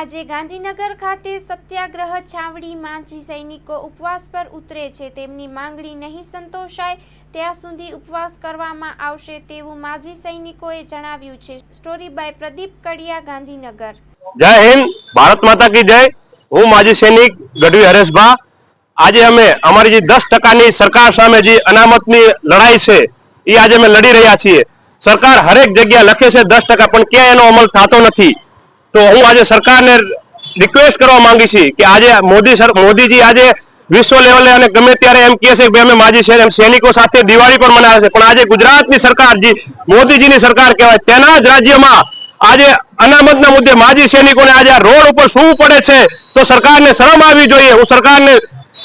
આજે ગાંધીનગર ખાતે સત્યાગ્રહ છાવડી માજી સૈનિકો ઉપવાસ પર ઉતરે છે. તેમની માંગણી નહીં સંતોષાય, ત્યાં સુધી ઉપવાસ કરવામાં આવશે તેવું માજી સૈનિકોએ જણાવ્યું છે. સ્ટોરી બાય પ્રદીપ કડિયા, ગાંધીનગર. જય હિન્દ, ભારત માતા કી જય. હું માજી સૈનિક ગઢવી હરેશભા આજે અમે અમારી જે દસ ટકાની સરકાર સામે જે અનામતની લડાઈ છે એ આજે અમે લડી રહ્યા છીએ. સરકાર હરેક જગ્યા લખે છે દસ ટકા, પણ ક્યાંય એનો અમલ થતો નથી. તો હું આજે સરકારને રિક્વેસ્ટ કરવા માંગી છીએ કે આજે મોદી મોદીજી આજે વિશ્વ લેવલે અને ગમે ત્યારે એમ કહે છે કે અમે માજી સૈ- એમ સૈનિકો સાથે દિવાળી પણ મનાવે છે. પણ આજે ગુજરાતની સરકાર જે મોદીજીની સરકાર કહેવાય, તેના જ રાજ્યમાં આજે અનામતના મુદ્દે માજી સૈનિકોને આજે રોડ ઉપર શું પડે છે. તો સરકારને શરમ આવવી જોઈએ. હું સરકારને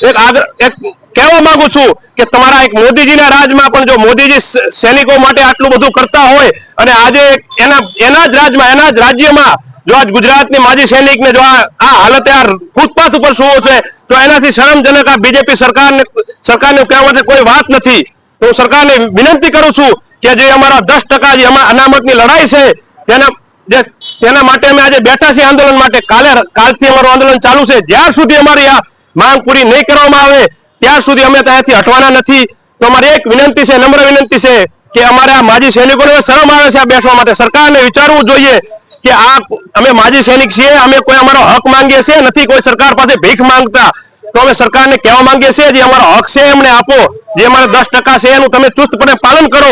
એક એક કહેવા માંગુ છું કે તમારા એક મોદીજીના રાજમાં પણ જો મોદીજી સૈનિકો માટે આટલું બધું કરતા હોય અને આજે એના એના જ રાજમાં, એના જ રાજ્યમાં જો આજ ગુજરાતની માજી સૈનિકને જો આ હાલતે આ ફૂટપાથ ઉપર સુવો છે, તો એનાથી શરમજનક આ બીજેપી સરકારને સરકારને કહેવા માટે કોઈ વાત નથી. તો હું સરકારને વિનંતી કરું છું કે જે અમારા દસ ટકા જે અનામતની લડાઈ છે, તેના જે તેના માટે અમે આજે બેઠા છીએ આંદોલન માટે. કાલે કાલથી અમારું આંદોલન ચાલુ છે. જ્યાર સુધી અમારી આ માંગ પૂરી નહીં કરવામાં આવે ત્યાર સુધી અમે ત્યાંથી હટવાના નથી. તો અમારી એક વિનંતી છે, નમ્ર વિનંતી છે કે અમારે માજી સૈનિકોને શરમ આવે છે આ બેસવા માટે. સરકારને વિચારવું જોઈએ કે આ અમે માજી સૈનિક છીએ, અમે કોઈ અમારો હક માંગીએ છીએ નથી, કોઈ સરકાર પાસે ભીખ માંગતા. તો અમે સરકારને કહેવા માંગીએ છીએ, જે અમારો હક છે, એમને આપો. જે અમારે દસ છે, એનું તમે ચુસ્તપણે પાલન કરો.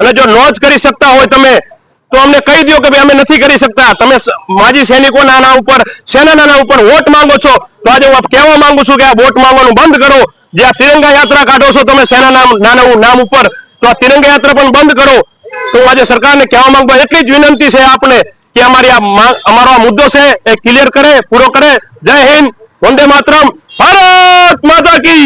અને જો ન જ કરી શકતા હોય તમે, તો અમને કહી દો કે ભાઈ અમે નથી કરી શકતા. તમે માજી સૈનિકોના નાના ઉપર, સેના ઉપર વોટ માંગો છો, તો આજે હું કહેવા માંગુ છું કે આ વોટ માંગવાનું બંધ કરો. જે આ તિરંગા યાત્રા કાઢો છો તમે સેના નામ નાના નામ ઉપર, તો આ તિરંગા યાત્રા પણ બંધ કરો. તો આજે સરકારને કહેવા માંગુ એટલી જ વિનંતી છે આપણે કે અમારી આ અમારો આ મુદ્દો છે એ ક્લિયર કરે, પૂરો કરે. જય હિન્દ, વંદે માતરમ, ભારત માતા કી